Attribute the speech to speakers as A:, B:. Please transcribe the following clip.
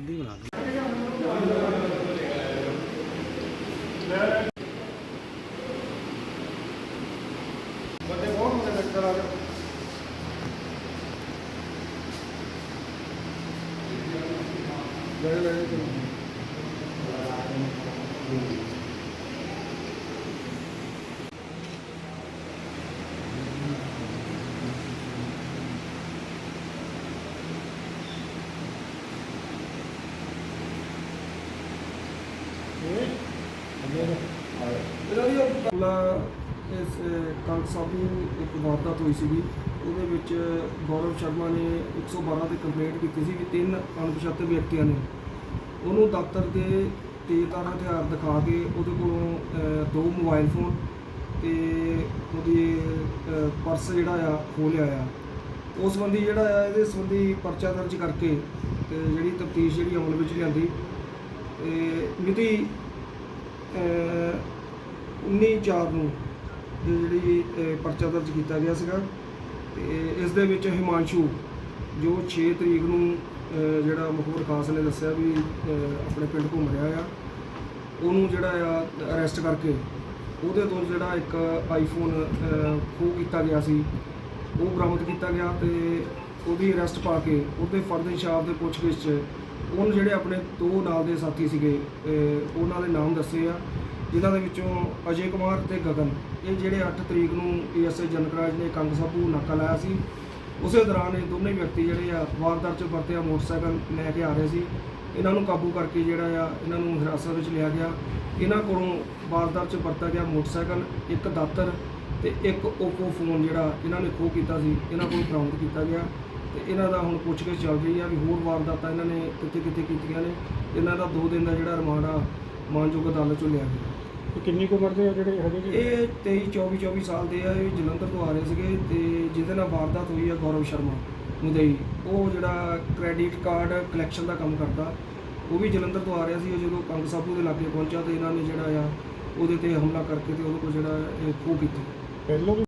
A: ਹਿੰਦੀ ਬਣਾ ਦੇ
B: ਬੰਦੇ ਬਹੁਤ ਮੋਟੇ ਡਾਕਟਰ ਆ ਗਏ ਲੈ ਲੈ ਲੈ। ਇਹਨਾਂ ਦੀ ਮਾਮਲਾ ਇਸ ਕੰਗ ਸਾਹਿਬ ਨੂੰ ਇੱਕ ਵਾਰਦਾਤ ਹੋਈ ਸੀਗੀ। ਉਹਦੇ ਵਿੱਚ ਗੌਰਵ ਸ਼ਰਮਾ ਨੇ 112 ਤੇ ਕੰਪਲੇਂਟ ਕੀਤੀ ਸੀ ਵੀ ਤਿੰਨ ਅਣਪਛਾਤੇ ਵਿਅਕਤੀਆਂ ਨੇ। ਉਹਨੂੰ ਦਫ਼ਤਰ ਦੇ ਤੇਜ਼ਧਾਰ ਹਥਿਆਰ ਦਿਖਾ ਕੇ ਉਹਦੇ ਕੋਲੋਂ ਦੋ ਮੋਬਾਈਲ ਫੋਨ ਤੇ ਉਹਦੀ ਪਰਸ ਜਿਹੜਾ ਆ, ਖੋਹ ਲਿਆ ਆ। ਉਸ ਸੰਬੰਧੀ ਜਿਹੜਾ ਆ, ਇਹਦੇ ਸੰਬੰਧੀ ਪਰਚਾ ਦਰਜ ਕਰਕੇ ਤੇ ਜਿਹੜੀ ਤਫਤੀਸ਼ ਜਿਹੜੀ ਅਮਲ ਵਿੱਚ ਲਿਆਂਦੀ, ਤੇ ਮਿਤੀ 19/4 ਨੂੰ ਇਹ ਜਿਹੜੀ ਪਰਚਾ ਦਰਜ ਕੀਤਾ ਗਿਆ ਸੀਗਾ ਤੇ ਇਸ ਦੇ ਵਿੱਚ ਹਿਮਾਂਸ਼ੂ, ਜੋ 6 ਤਰੀਕ ਨੂੰ ਜਿਹੜਾ ਮਖਬੂਰ ਖਾਸ ਨੇ ਦੱਸਿਆ ਵੀ ਆਪਣੇ ਪਿੰਡ ਘੁੰਮ ਰਿਹਾ ਆ, ਉਹਨੂੰ ਜਿਹੜਾ ਆ, ਅਰੈਸਟ ਕਰਕੇ ਉਹਦੇ ਤੋਂ ਜਿਹੜਾ ਇੱਕ ਆਈਫੋਨ ਖੋਹ ਕੀਤਾ ਗਿਆ ਸੀ, ਉਹ ਬਰਾਮਦ ਕੀਤਾ ਗਿਆ ਤੇ ਉਹਦੀ ਅਰੈਸਟ ਪਾ ਕੇ ਉਹਦੇ ਫਰਦ ਇਨਸ਼ਾਫ ਦੇ ਪੁੱਛਗਿੱਛ 'ਚ ਉਹਨੂੰ ਜਿਹੜੇ ਆਪਣੇ ਦੋ ਨਾਲ ਦੇ ਸਾਥੀ ਸੀਗੇ ਉਹਨਾਂ ਦੇ ਨਾਮ ਦੱਸੇ ਆ, ਜਿਨ੍ਹਾਂ ਦੇ ਵਿੱਚੋਂ ਅਜੇ ਕੁਮਾਰ ਤੇ ਗਗਨ, ਇਹ ਜਿਹੜੇ 8 ਤਰੀਕ ਨੂੰ ਏਐਸਏ ਜਨਕਰਾਜ ਨੇ ਕੰਗ ਸਾਬੂ ਨਾਕਾ ਲਾਇਆ ਸੀ, ਉਸੇ ਦੌਰਾਨ ਇਹ ਦੋਨੇ ਵਿਅਕਤੀ ਜਿਹੜੇ ਆ ਵਾਰਦਾਤ 'ਚ ਵਰਤਿਆ ਮੋਟਰਸਾਈਕਲ ਲੈ ਕੇ ਆ ਰਹੇ ਸੀ, ਇਹਨਾਂ ਨੂੰ ਕਾਬੂ ਕਰਕੇ ਜਿਹੜਾ ਆ ਇਹਨਾਂ ਨੂੰ ਹਿਰਾਸਤ ਵਿੱਚ ਲਿਆ ਗਿਆ, ਇਹਨਾਂ ਕੋਲੋਂ ਵਾਰਦਾਤ 'ਚ ਵਰਤਿਆ ਗਿਆ ਮੋਟਰਸਾਈਕਲ, ਇੱਕ ਦਾਤਰ ਤੇ ਇੱਕ ਓਪੋ ਫੋਨ ਜਿਹੜਾ ਇਹਨਾਂ ਨੇ ਖੋਹ ਕੀਤਾ ਸੀ, ਇਹਨਾਂ ਕੋਲ ਬਰਾਮਦ ਕੀਤਾ ਗਿਆ ਤੇ ਇਹਨਾਂ ਦਾ ਹੁਣ ਪੁੱਛਗਿੱਛ ਚੱਲ ਰਹੀ ਆ ਵੀ ਹੋਰ ਵਾਰਦਾਤਾਂ ਇਹਨਾਂ ਨੇ ਕਿੱਥੇ ਕਿੱਥੇ ਕੀਤੀਆਂ ਨੇ। ਇਹਨਾਂ ਦਾ 2 ਦਿਨ ਦਾ ਜਿਹੜਾ ਰਿਮਾਂਡ ਆ ਮਾਨਯੋਗ ਅਦਾਲਤ ਚੋਂ ਲਿਆ ਗਿਆ।
C: ਤੇ ਕਿੰਨੀ ਕੁ ਉਮਰ ਦੇ ਆ ਜਿਹੜੇ ਹੈਗੇ ਜੀ?
B: ਇਹ 23 24 24 ਸਾਲ ਦੇ ਆ ਇਹ ਜਲੰਧਰ ਤੋਂ ਆ ਰਹੇ ਸੀਗੇ ਤੇ ਜਿਹਦੇ ਨਾਲ ਵਾਰਦਾਤ ਹੋਈ ਆ ਗੌਰਵ ਸ਼ਰਮਾ ਮੁਦਈ। ਉਹ ਜਿਹੜਾ ਕ੍ਰੈਡਿਟ ਕਾਰਡ ਕਲੈਕਸ਼ਨ ਦਾ ਕੰਮ ਕਰਦਾ ਉਹ ਵੀ ਜਲੰਧਰ ਤੋਂ ਆ ਰਿਹਾ ਸੀ। ਉਹ ਜਦੋਂ ਕੰਗ ਸਾਬੂ ਦੇ ਲਾਗੇ ਪਹੁੰਚਿਆ ਤੇ ਇਹਨਾਂ ਨੇ ਜਿਹੜਾ ਆ ਉਹਦੇ ਤੇ ਹਮਲਾ ਕਰਕੇ ਤੇ ਉਹਦੇ ਕੋਲ ਜਿਹੜਾ ਖੋਹ ਕੀਤੀ।
C: ਪਹਿਲੋਂ ਵੀ